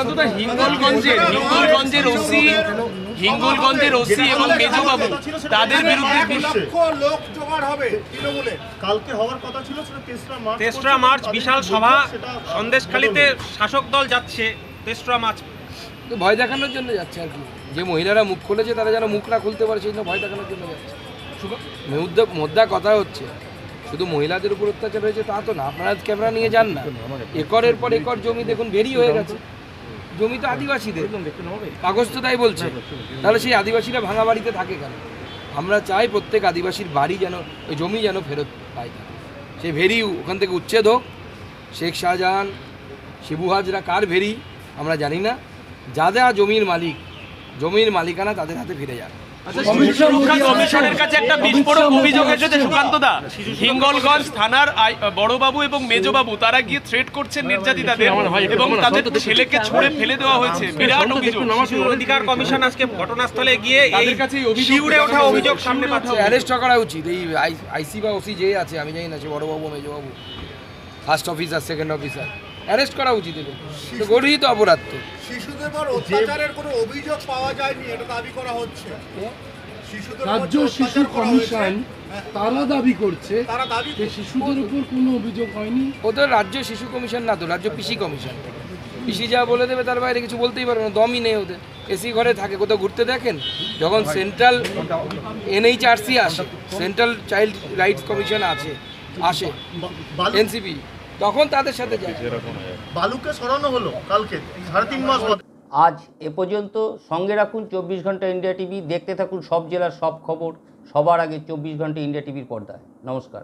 সুকান্তদা হিঙ্গলগঞ্জের হিঙ্গলগঞ্জের OC হিঙ্গলগঞ্জের OC এবং মেজবাবু তাদের বিরুদ্ধে লোক জোগাড় হবে তৃণমূলে। কালকে হওয়ার কথা ছিল তেসরা মার্চ বিশাল সভা সন্দেশখালিতে শাসক দল যাচ্ছে তেসরা মার্চ। ভয় দেখানোর জন্য যাচ্ছে আর কি। যে মহিলারা মুখ খুলেছে তারা যেন মুখ না খুলতে পারে সেই জন্য ভয় দেখানোর জন্য যাচ্ছে। মোদ্দা কথা হচ্ছে শুধু মহিলাদের উপর অত্যাচার হয়েছে তা তো না আপনারা ক্যামেরা নিয়ে যান না। একরের পর একর জমি দেখুন বেরিয়ে হয়ে গেছে। জমি তো আদিবাসীদের। কাগজ তো তাই বলছে। তাহলে সেই আদিবাসীরা ভাঙা বাড়িতে থাকে কেন? আমরা চাই প্রত্যেক আদিবাসীর বাড়ি যেন ওই জমি যেন ফেরত পায় সে ভেরি ওখান থেকে উচ্ছেদ হোক। শেখ শাহজাহান শিবু হাজরা কার ভেরি? আমরা জানি না। যারা জমির মালিক জমির মালিকানা তাদের হাতে ফিরে যাক। কমিশনের কাছে একটা বিস্ফোরক অভিযোগ এসেছে সুকান্তদা হিঙ্গলগঞ্জ থানার বড়বাবু এবং মেজবাবু তারা গিয়ে থ্রেট করছেন নির্যাতিতাদের এবং তাদের ছেলেকে ছুঁড়ে ফেলে দেওয়া হয়েছে। বিরাট অভিযোগ। অধিকার কমিশন আজকে ঘটনাস্থলে গিয়ে এই কাছে শিউরে ওঠা অভিযোগ সামনে পাচ্ছে। অ্যারেস্ট করা উচিত। এই আইসি বা ওসি যে আছে আমি জানি না সে বড়বাবু মেজবাবু। First officer second officer arrest করা উচিত এদের। গঠিত অপরাধ তো। শিশুদের অত্যাচারের কোনো অভিযোগ পাওয়া যায়নি এটা দাবি করা হচ্ছে। রাজ্য শিশু কমিশন তারা দাবি করছে তারা দাবি যে শিশুদের উপর কোনো অভিযোগ হয়নি। ও তো রাজ্য শিশু কমিশন না তো রাজ্য পিসি কমিশন। পিসি যা বলে দেবে তার বাইরে কিছু বলতেই পারবে না দমই নেই ওদের। এসি ঘরে থাকে কোথাও ঘুরতে দেখেন? যখন সেন্ট্রাল এনএইচআরসি আসে সেন্ট্রাল চাইল্ড রাইটস কমিশন আছে আসে। এনসিপি। তখন তাদের সাথে যায়। বালুকে সরানো হলো কালকে সাড়ে তিন মাস আজ এ পর্যন্ত সঙ্গে রাখুন চব্বিশ ঘণ্টা ইন্ডিয়া টিভি দেখতে থাকুন সব জেলার সব খবর সবার আগে চব্বিশ ঘণ্টা ইন্ডিয়া টিভির পর্দায়। নমস্কার।